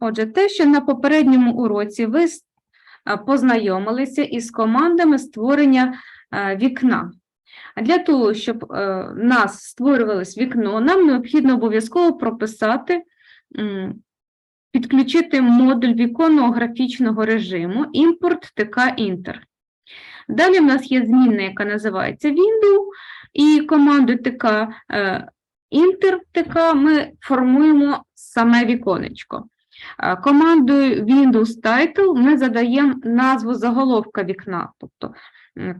Отже, те, що на попередньому уроці ви познайомилися із командами створення е, вікна. Для того, щоб е, в нас створювалось вікно, нам необхідно обов'язково прописати, підключити модуль віконного графічного режиму імпорт ТК Інтер. Далі в нас є змінна, яка називається Window, і командою ТК е, Інтер ТК ми формуємо саме віконечко. Е, Командою Windows Title ми задаємо назву заголовка вікна, тобто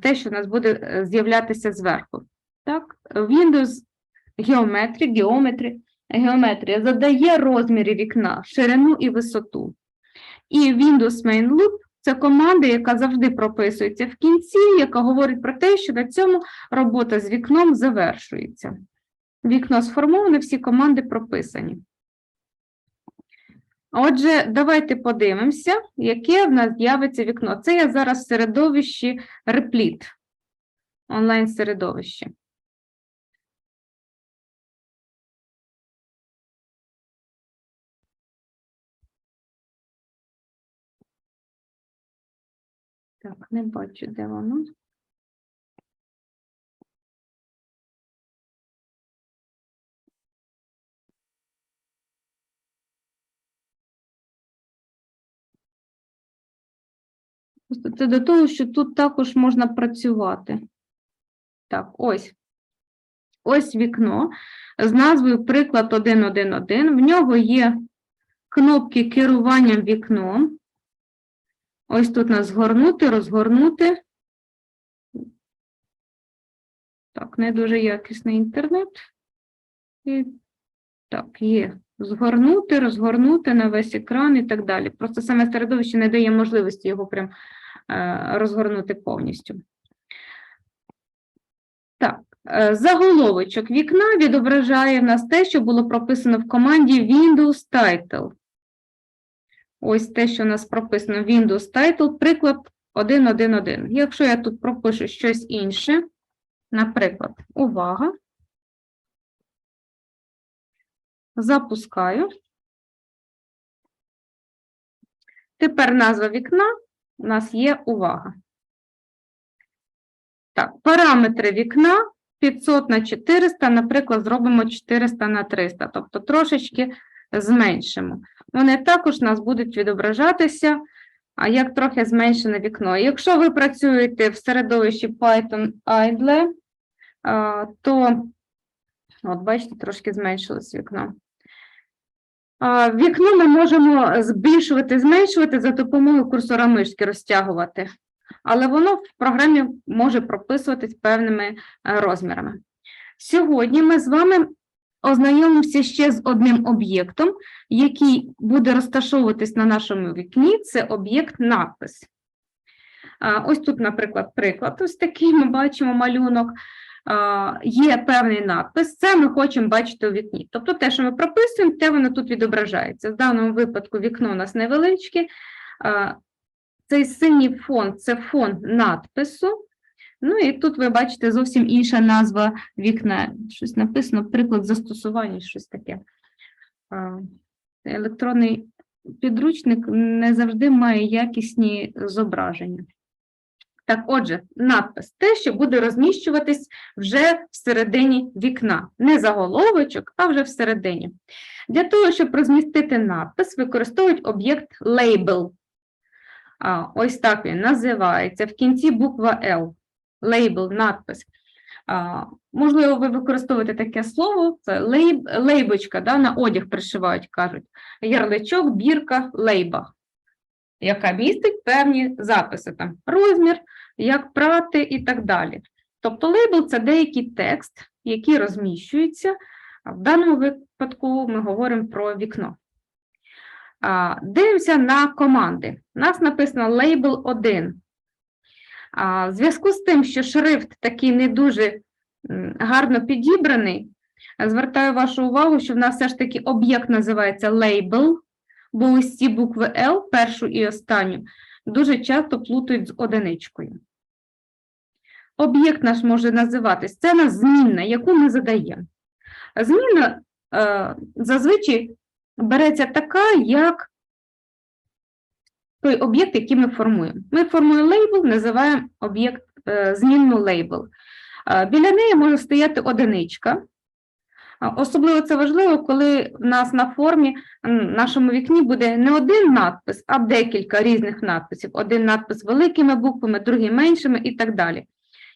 те, що у нас буде е, з'являтися зверху. Так? Windows Geometry, Geometry, геометрія задає розміри вікна, ширину і висоту. І Windows Main Loop це команда, яка завжди прописується в кінці, яка говорить про те, що на цьому робота з вікном завершується. Вікно сформоване, всі команди прописані. Отже, давайте подивимося, яке в нас з'явиться вікно. Це я зараз в середовищі Replit, онлайн-середовище. Так, не бачу, де воно. Це до того, що тут також можна працювати. Так, ось. Ось вікно з назвою приклад 1.1.1. В нього є кнопки керування вікном. Ось тут нас згорнути, розгорнути. Так, не дуже якісний інтернет. І так, є. Згорнути, розгорнути на весь екран і так далі. Просто саме середовище не дає можливості його прям розгорнути повністю. Так, е, заголовочок вікна відображає в нас те, що було прописано в команді Windows Title. Ось те, що у нас прописано Windows Title, приклад 1.1.1. Якщо я тут пропишу щось інше, наприклад, увага, запускаю. Тепер назва вікна у нас є увага. Так, параметри вікна 500 на 400, наприклад, зробимо 400 на 300, тобто трошечки зменшимо. Вони також у нас будуть відображатися, як трохи зменшене вікно. Якщо ви працюєте в середовищі Python idle, то, от бачите, трошки зменшилось вікно. Вікно ми можемо збільшувати, зменшувати за допомогою курсора мишки, розтягувати. Але воно в програмі може прописуватись певними е, розмірами. Сьогодні ми з вами ознайомимося ще з одним об'єктом, який буде розташовуватись на нашому вікні. Це об'єкт надпис. Ось тут, наприклад, приклад. Ось такий ми бачимо малюнок. Є певний надпис, це ми хочемо бачити у вікні. Тобто те, що ми прописуємо, те воно тут відображається. В даному випадку вікно у нас невеличке. Цей синій фон це фон надпису. Ну і тут ви бачите зовсім інша назва вікна. Щось написано, приклад застосування, щось таке. Електронний підручник не завжди має якісні зображення. Так, отже, надпис те, що буде розміщуватись вже всередині вікна. Не заголовочок, а вже всередині. Для того, щоб розмістити надпис, використовують об'єкт label. Ось так він називається. В кінці буква L. Лейбл, надпис. А, можливо, ви використовуєте таке слово, це лейб, лейбочка, да, на одяг пришивають, кажуть. Ярличок, бірка, лейба, яка містить певні записи, там розмір, як прати і так далі. Тобто лейбл це деякий текст, який розміщується. В даному випадку ми говоримо про вікно. Дивимося на команди. У нас написано лейбл 1. В зв'язку з тим, що шрифт такий не дуже гарно підібраний, звертаю вашу увагу, що в нас все ж таки об'єкт називається лейбл, бо ці букви L, першу і останню, дуже часто плутають з одиничкою. Об'єкт наш може називатись, це нас змінна, яку ми задаємо. Зміна е, зазвичай береться така, як той об'єкт, який ми формуємо. Ми формуємо лейбл, називаємо об'єкт е, змінну лейбл. Е, Біля неї може стояти одиничка. Особливо це важливо, коли в нас на формі, м, нашому вікні буде не один надпис, а декілька різних надписів. Один надпис великими буквами, другий меншими і так далі.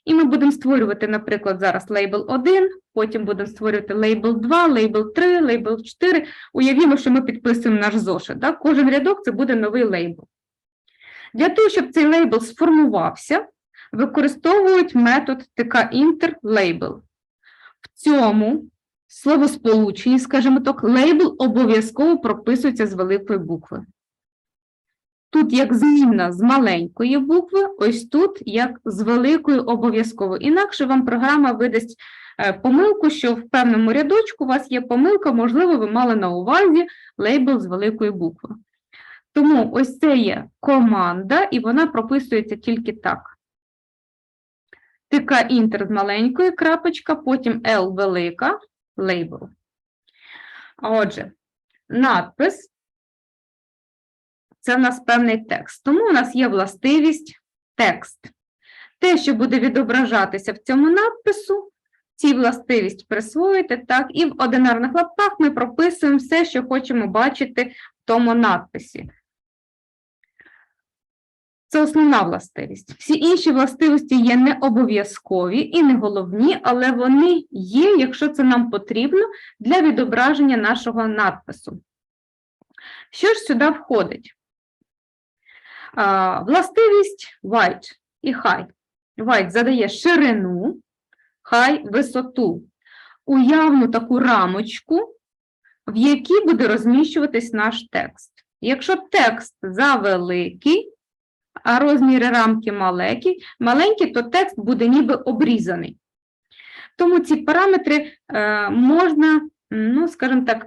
І ми будемо створювати, наприклад, зараз лейбл 1, потім будемо створювати лейбл 2, лейбл 3, лейбл 4. Уявімо, що ми підписуємо наш зошит. Да? Кожен рядок це буде новий лейбл. Для того, щоб цей лейбл сформувався, використовують метод tkinter-label. В цьому словосполученні, скажімо так, лейбл обов'язково прописується з великої букви. Тут як змінна з маленької букви, ось тут як з великої обов'язково. Інакше вам програма видасть е, помилку, що в певному рядочку у вас є помилка, можливо, ви мали на увазі лейбл з великої букви. Тому ось це є команда, і вона прописується тільки так. ТК інтер з маленької крапочка, потім L велика, А Отже, надпис це в нас певний текст. Тому у нас є властивість текст. Те, що буде відображатися в цьому надпису, ці властивість присвоїти, так, і в одинарних лапках ми прописуємо все, що хочемо бачити в тому надписі. Це основна властивість. Всі інші властивості є не обов'язкові і не головні, але вони є, якщо це нам потрібно для відображення нашого надпису. Що ж сюди входить? Властивість white і high. White задає ширину, high – висоту. Уявну таку рамочку, в якій буде розміщуватись наш текст. Якщо текст завеликий, а розміри рамки маленькі, маленькі, то текст буде ніби обрізаний. Тому ці параметри е, можна, ну, скажімо так,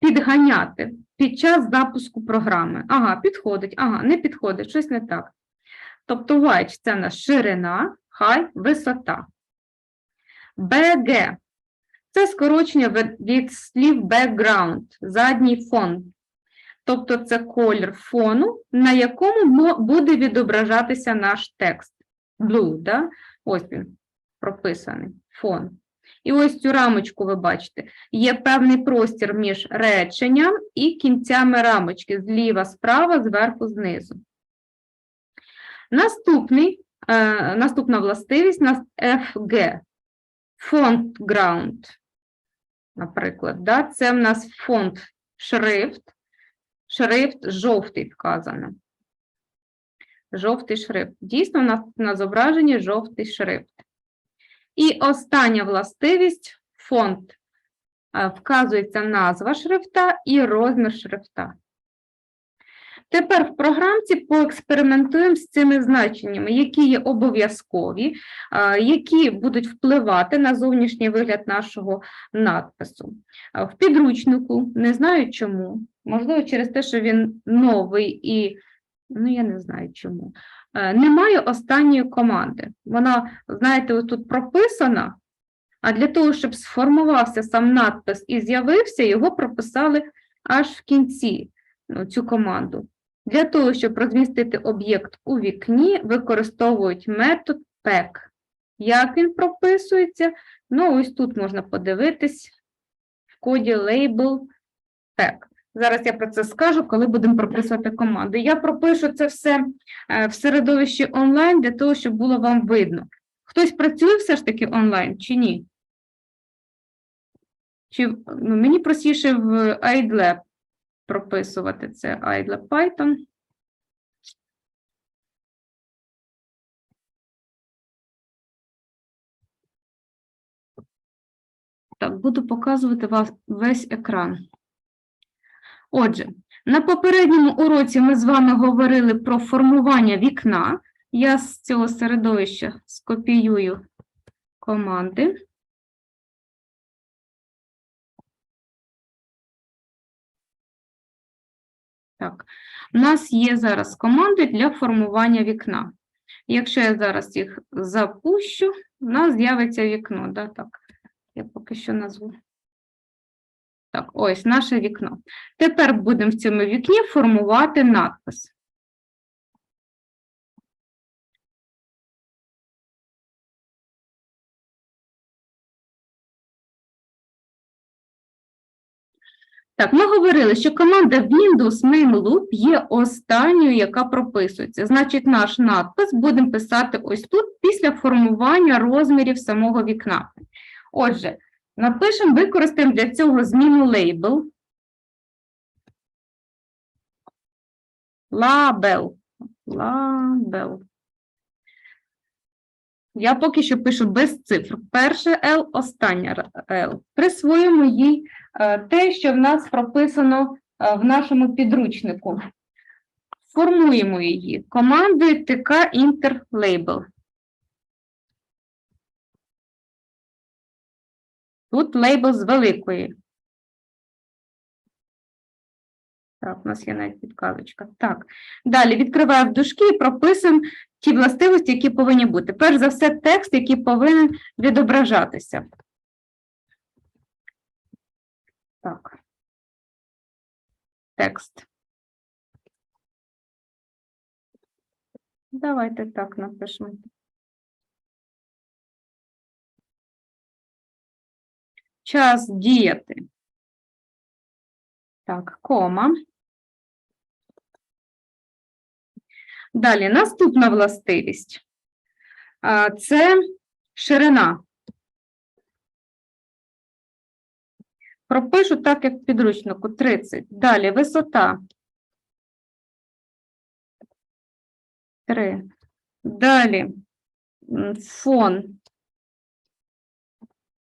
підганяти під час запуску програми. Ага, підходить, ага, не підходить, щось не так. Тобто white – це наша ширина, high – висота. BG – це скорочення від слів background, задній фон. Тобто це колір фону, на якому буде відображатися наш текст. Blue, да? ось він прописаний, фон. І ось цю рамочку ви бачите. Є певний простір між реченням і кінцями рамочки, зліва, справа, зверху, знизу. Наступний, е, наступна властивість у нас FG. Font ground, наприклад. Да? Це в нас фонд шрифт. Шрифт жовтий вказано. Жовтий шрифт. Дійсно, у на зображенні жовтий шрифт. І остання властивість фонд. Е, Вказується назва шрифта і розмір шрифта. Тепер в програмці поекспериментуємо з цими значеннями, які є обов'язкові, які будуть впливати на зовнішній вигляд нашого надпису. В підручнику, не знаю чому, можливо, через те, що він новий і, ну, я не знаю чому, немає останньої команди. Вона, знаєте, тут прописана, а для того, щоб сформувався сам надпис і з'явився, його прописали аж в кінці ну, цю команду. Для того, щоб розмістити об'єкт у вікні, використовують метод PEG. Як він прописується? Ну, ось тут можна подивитись в коді label PEG. Зараз я про це скажу, коли будемо прописувати команди. Я пропишу це все е, в середовищі онлайн для того, щоб було вам видно. Хтось працює все ж таки онлайн чи ні? Чи ну, мені простіше в IDLab прописувати це IDLab Python. Так, буду показувати вас весь екран. Отже, на попередньому уроці ми з вами говорили про формування вікна. Я з цього середовища скопіюю команди. Так, у нас є зараз команди для формування вікна. Якщо я зараз їх запущу, у нас з'явиться вікно. Да? Так, я поки що назву. Так, ось наше вікно. Тепер будемо в цьому вікні формувати надпис. Так, ми говорили, що команда Windows Main Loop є останньою, яка прописується. Значить, наш надпис будемо писати ось тут після формування розмірів самого вікна. Отже, напишемо, використаємо для цього зміну label. Label. Label. Я поки що пишу без цифр. Перше L, останнє L. Присвоїмо їй те, що в нас прописано е, в нашому підручнику. Формуємо її командою tk interlabel. Тут лейбл з великої. Так, у нас є навіть підказочка. Так, далі відкриваю в дужки і прописуємо ті властивості, які повинні бути. Перш за все, текст, який повинен відображатися. Так. Текст. Давайте так напишемо. Час діяти. Так, кома. Далі, наступна властивість. Це ширина. Пропишу так, як в підручнику 30. Далі висота. 3. Далі фон.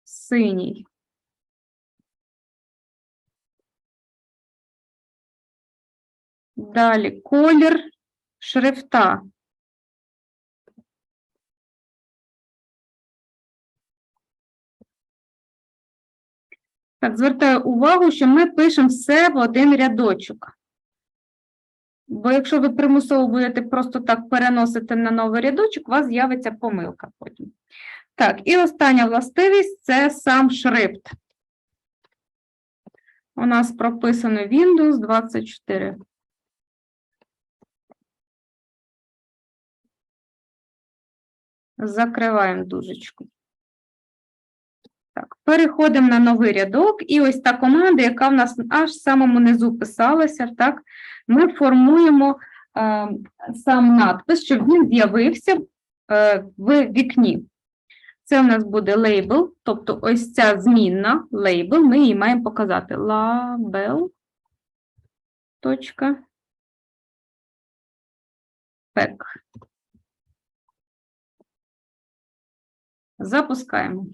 Синій. Далі колір шрифта. Так, звертаю увагу, що ми пишемо все в один рядочок. Бо якщо ви примусово будете просто так переносити на новий рядочок, у вас з'явиться помилка потім. Так, і остання властивість це сам шрифт. У нас прописано Windows 24. Закриваємо дужечку. Так, переходимо на новий рядок, і ось та команда, яка в нас аж в самому низу писалася, так, ми формуємо е, сам надпис, щоб він з'явився е, в вікні. Це у нас буде лейбл, тобто ось ця змінна лейбл, ми її маємо показати. Точка. Пек. Запускаємо.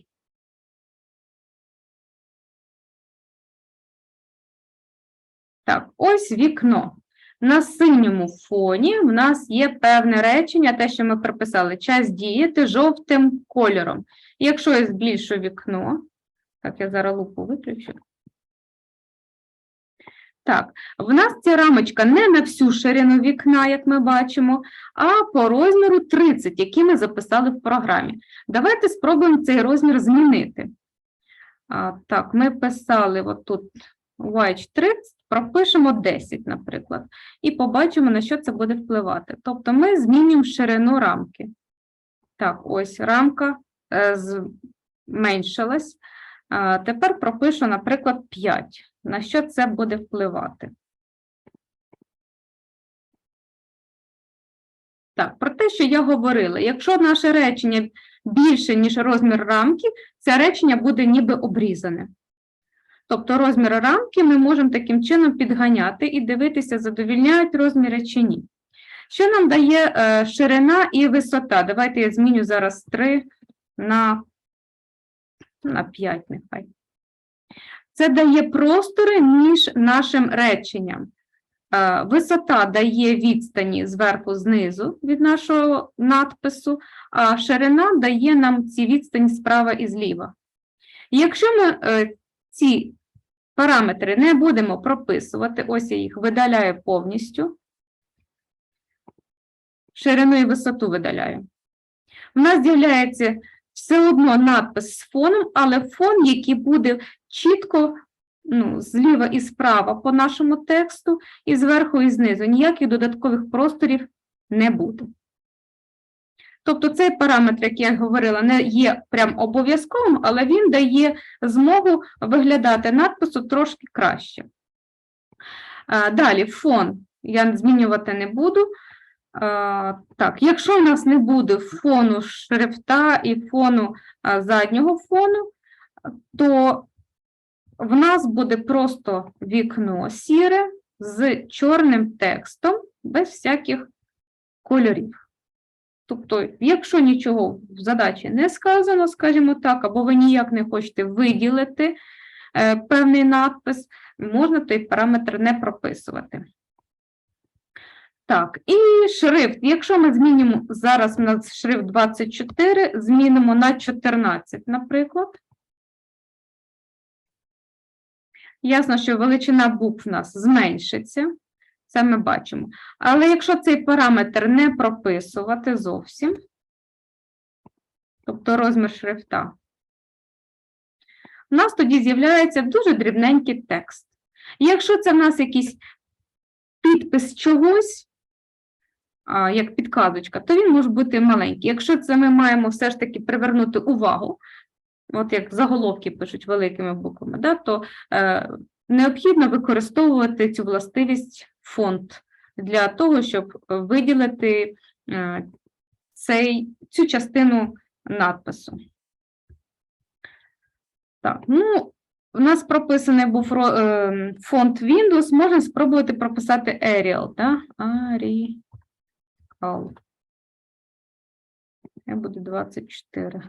Так, ось вікно. На синьому фоні в нас є певне речення, те, що ми прописали, час діяти жовтим кольором. Якщо я збільшу вікно, так, я зараз лупу виключу. Так, в нас ця рамочка не на всю ширину вікна, як ми бачимо, а по розміру 30, який ми записали в програмі. Давайте спробуємо цей розмір змінити. А, так, ми писали отут white 30, пропишемо 10, наприклад, і побачимо, на що це буде впливати. Тобто ми змінюємо ширину рамки. Так, ось рамка е, зменшилась. А, тепер пропишу, наприклад, 5. На що це буде впливати? Так, про те, що я говорила, якщо наше речення більше, ніж розмір рамки, це речення буде ніби обрізане. Тобто розмір рамки ми можемо таким чином підганяти і дивитися, задовільняють розміри чи ні. Що нам дає е, ширина і висота? Давайте я зміню зараз 3 на, на 5 нехай. Це дає простори між нашим реченням. Е, Висота дає відстані зверху знизу від нашого надпису, а ширина дає нам ці відстані справа і зліва. Якщо ми е, ці параметри не будемо прописувати, ось я їх видаляю повністю, ширину і висоту видаляю. У нас з'являється все одно надпис з фоном, але фон, який буде чітко ну, зліва і справа по нашому тексту, і зверху і знизу. Ніяких додаткових просторів не буде. Тобто цей параметр, як я говорила, не є прям обов'язковим, але він дає змогу виглядати надпису трошки краще. Далі фон я змінювати не буду. Так, якщо в нас не буде фону шрифта і фону заднього фону, то в нас буде просто вікно сіре з чорним текстом, без всяких кольорів. Тобто, якщо нічого в задачі не сказано, скажімо так, або ви ніяк не хочете виділити е, певний надпис, можна той параметр не прописувати. Так, і шрифт. Якщо ми змінимо, зараз у нас шрифт 24, змінимо на 14, наприклад. Ясно, що величина букв у нас зменшиться, це ми бачимо. Але якщо цей параметр не прописувати зовсім, тобто розмір шрифта, у нас тоді з'являється дуже дрібненький текст. Якщо це в нас якийсь підпис чогось, як підказочка, то він може бути маленький. Якщо це ми маємо все ж таки привернути увагу, от як заголовки пишуть великими буквами, да, то е, необхідно використовувати цю властивість фонд для того, щоб виділити е, цей, цю частину надпису. Так, ну, у нас прописаний був е, фонд Windows, можна спробувати прописати Arial, да? Arial. Це буде 24.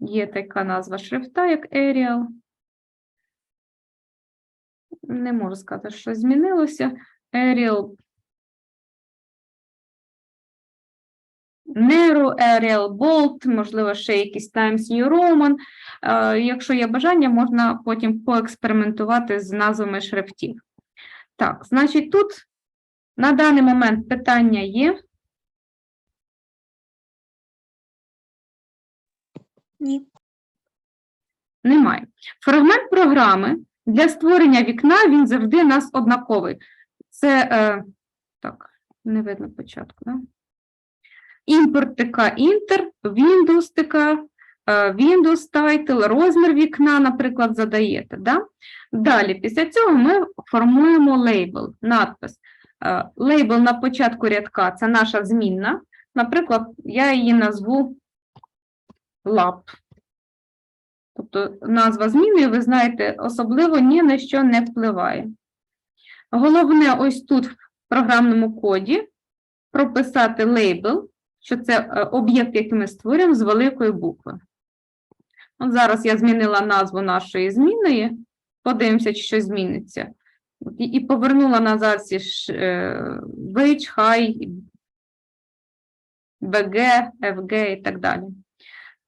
Є така назва шрифта, як Arial. Не можу сказати, що змінилося. Arial. Nero, Arial Bold, можливо, ще якийсь Times New Roman. Е, Якщо є бажання, можна потім поекспериментувати з назвами шрифтів. Так, значить, тут на даний момент питання є. Ні. Немає. Фрагмент програми для створення вікна він завжди у нас однаковий. Це е, так, не видно початку. Да? Імпорт ТК Інтер, Windows ТК, е, Windows Title, розмір вікна, наприклад, задаєте. Да? Далі, після цього ми формуємо лейбл, надпис. Е, Лейбл на початку рядка це наша змінна. Наприклад, я її назву lab. Тобто назва зміни, ви знаєте, особливо ні на що не впливає. Головне, ось тут в програмному коді прописати лейбл, що це е, об'єкт, який ми створюємо з великої букви. От зараз я змінила назву нашої зміни, подивимося, чи щось зміниться. І, повернула назад ці ж е, high, BG, FG і так далі.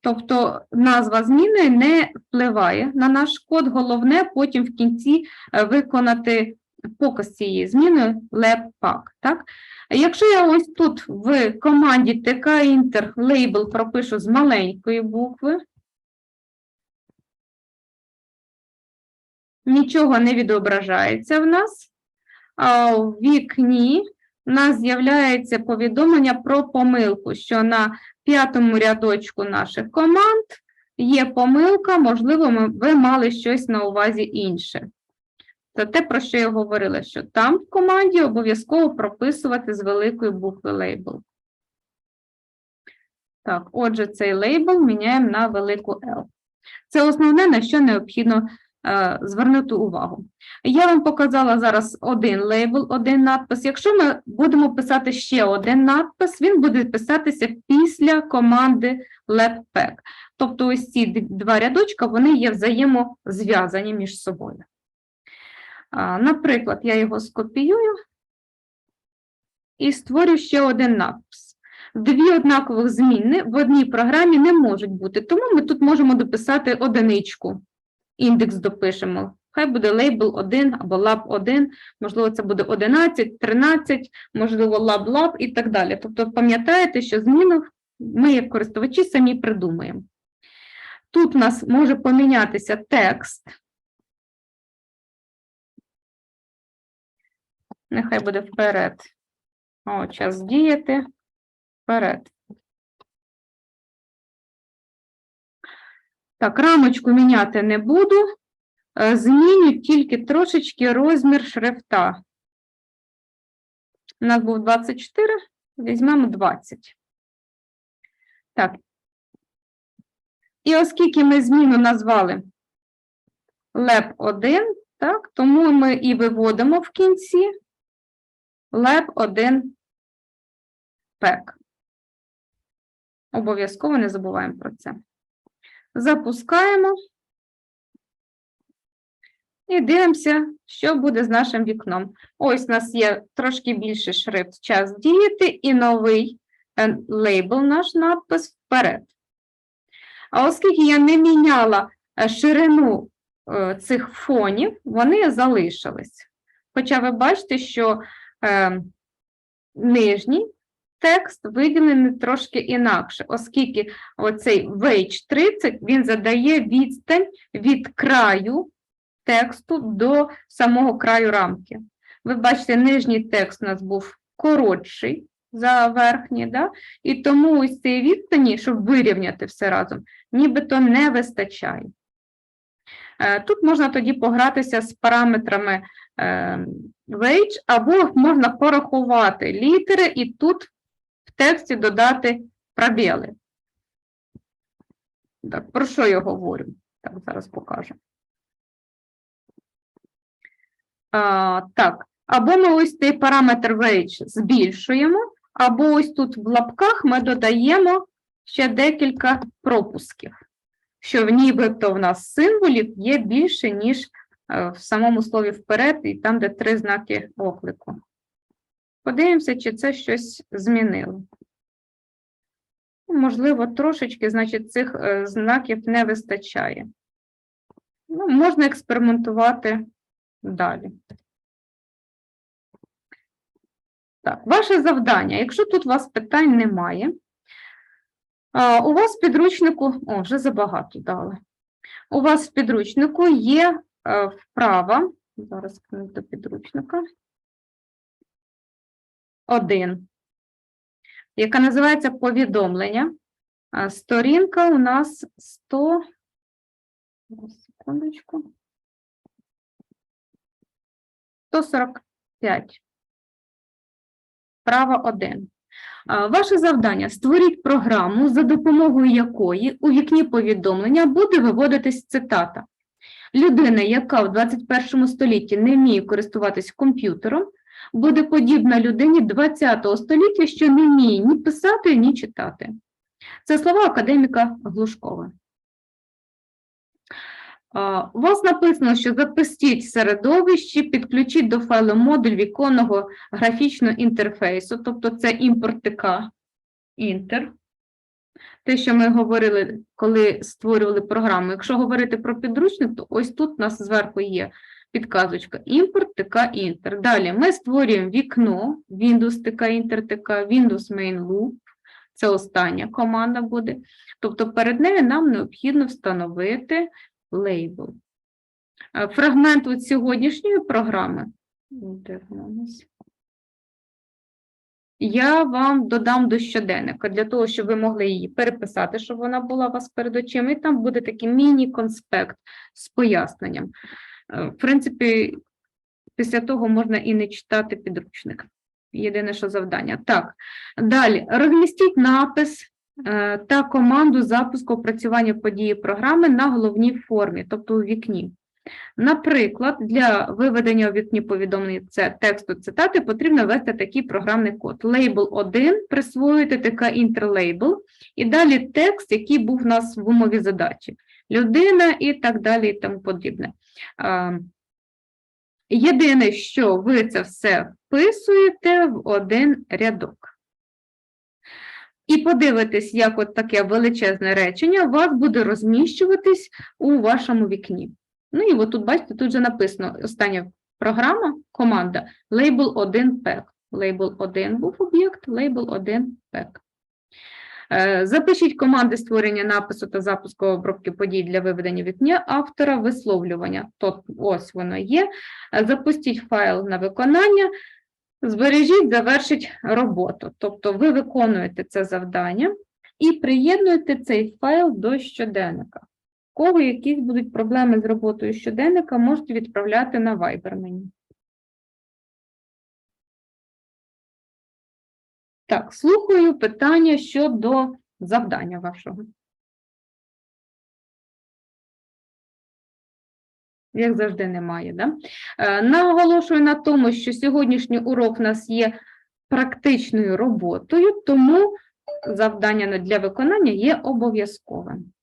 Тобто назва зміни не впливає на наш код, головне потім в кінці е, виконати показ цієї зміни lab-pack. Так? Якщо я ось тут в команді tk-inter лейбл пропишу з маленької букви, нічого не відображається в нас, а в вікні у нас з'являється повідомлення про помилку, що на п'ятому рядочку наших команд є помилка, можливо, ви мали щось на увазі інше. Це те, про що я говорила, що там в команді обов'язково прописувати з великої букви лейбл. Так, отже, цей лейбл міняємо на велику L. Це основне, на що необхідно звернути увагу. Я вам показала зараз один лейбл, один надпис. Якщо ми будемо писати ще один надпис, він буде писатися після команди LabPack. Тобто ось ці два рядочка, вони є взаємозв'язані між собою. Наприклад, я його скопіюю і створю ще один надпис. Дві однакових зміни в одній програмі не можуть бути, тому ми тут можемо дописати одиничку. Індекс допишемо. Хай буде лейбл 1 або lab 1, можливо, це буде 11, 13, можливо, lab і так далі. Тобто пам'ятаєте, що зміну ми, як користувачі, самі придумаємо. Тут у нас може помінятися текст. Нехай буде вперед. О, час діяти. Вперед. Так, рамочку міняти не буду. е, зміню тільки трошечки розмір шрифта. У нас був 24, візьмемо 20. Так. І оскільки ми зміну назвали lab 1, так, тому ми і виводимо в кінці lab 1 пек. Обов'язково не забуваємо про це. Запускаємо. І дивимося, що буде з нашим вікном. Ось у нас є трошки більший шрифт час діяти і новий е, лейбл, наш надпис вперед. А оскільки я не міняла е, ширину е, цих фонів, вони залишились. Хоча ви бачите, що е, нижній текст виділений трошки інакше, оскільки оцей Wage 30 він задає відстань від краю тексту до самого краю рамки. Ви бачите, нижній текст у нас був коротший за верхній, да? і тому ось цієї відстані, щоб вирівняти все разом, нібито не вистачає. Е, Тут можна тоді погратися з параметрами Wage, або можна порахувати літери і тут в тексті додати пробіли. Так, про що я говорю? Так, зараз покажу. А, так, або ми ось цей параметр wage збільшуємо, або ось тут в лапках ми додаємо ще декілька пропусків, що нібито в нас символів є більше, ніж е, в самому слові вперед, і там, де три знаки оклику. Подивимося, чи це щось змінило. Можливо, трошечки, значить, цих е, знаків не вистачає. Ну, можна експериментувати далі. Так, ваше завдання. Якщо тут у вас питань немає, у вас в підручнику, о, вже забагато дали. У вас в підручнику є е, вправа, зараз до підручника. Один, яка називається повідомлення. Сторінка у нас 100. Секундочку. 145. Право 1. Ваше завдання – створіть програму, за допомогою якої у вікні повідомлення буде виводитись цитата. Людина, яка в 21 столітті не вміє користуватись комп'ютером, буде подібна людині 20 століття, що не вміє ні писати, ні читати. Це слова академіка Глушкова. У вас написано, що запустіть середовище, підключіть до файлу модуль віконного графічного інтерфейсу, тобто це імпорт ТК, інтер. Те, що ми говорили, коли створювали програму. Якщо говорити про підручник, то ось тут у нас зверху є підказочка імпорт ТК інтер. Далі ми створюємо вікно Windows ТК інтер ТК, Windows Main Loop. Це остання команда буде. Тобто перед нею нам необхідно встановити лейбл. Е, Фрагмент від сьогоднішньої програми. Я вам додам до щоденника для того, щоб ви могли її переписати, щоб вона була у вас перед очима. І там буде такий міні-конспект з поясненням. Е, В принципі, після того можна і не читати підручник. Єдине, що завдання. Так, далі розмістіть напис е, та команду запуску опрацювання події програми на головній формі, тобто у вікні. Наприклад, для виведення у вікні повідомлень тексту цитати потрібно ввести такий програмний код. Лейбл 1 присвоїти ТК інтерлейбл, і далі текст, який був у нас в умові задачі. Людина і так далі, і тому подібне. Єдине, що ви це все вписуєте в один рядок. І подивитесь, як от таке величезне речення у вас буде розміщуватись у вашому вікні. Ну і от тут, бачите, тут вже написано остання програма, команда Label 1 pack. Label 1 був об'єкт, Label 1 pack. Е, Запишіть команди створення напису та запуску обробки подій для виведення вікня автора висловлювання. Тут ось воно є. Е, Запустіть файл на виконання, збережіть, завершіть роботу. Тобто ви виконуєте це завдання і приєднуєте цей файл до щоденника. кого якісь будуть проблеми з роботою щоденника, можете відправляти на Viber мені. Так, слухаю питання щодо завдання вашого. Як завжди, немає, да? Е, Наголошую на тому, що сьогоднішній урок у нас є практичною роботою, тому завдання для виконання є обов'язковим.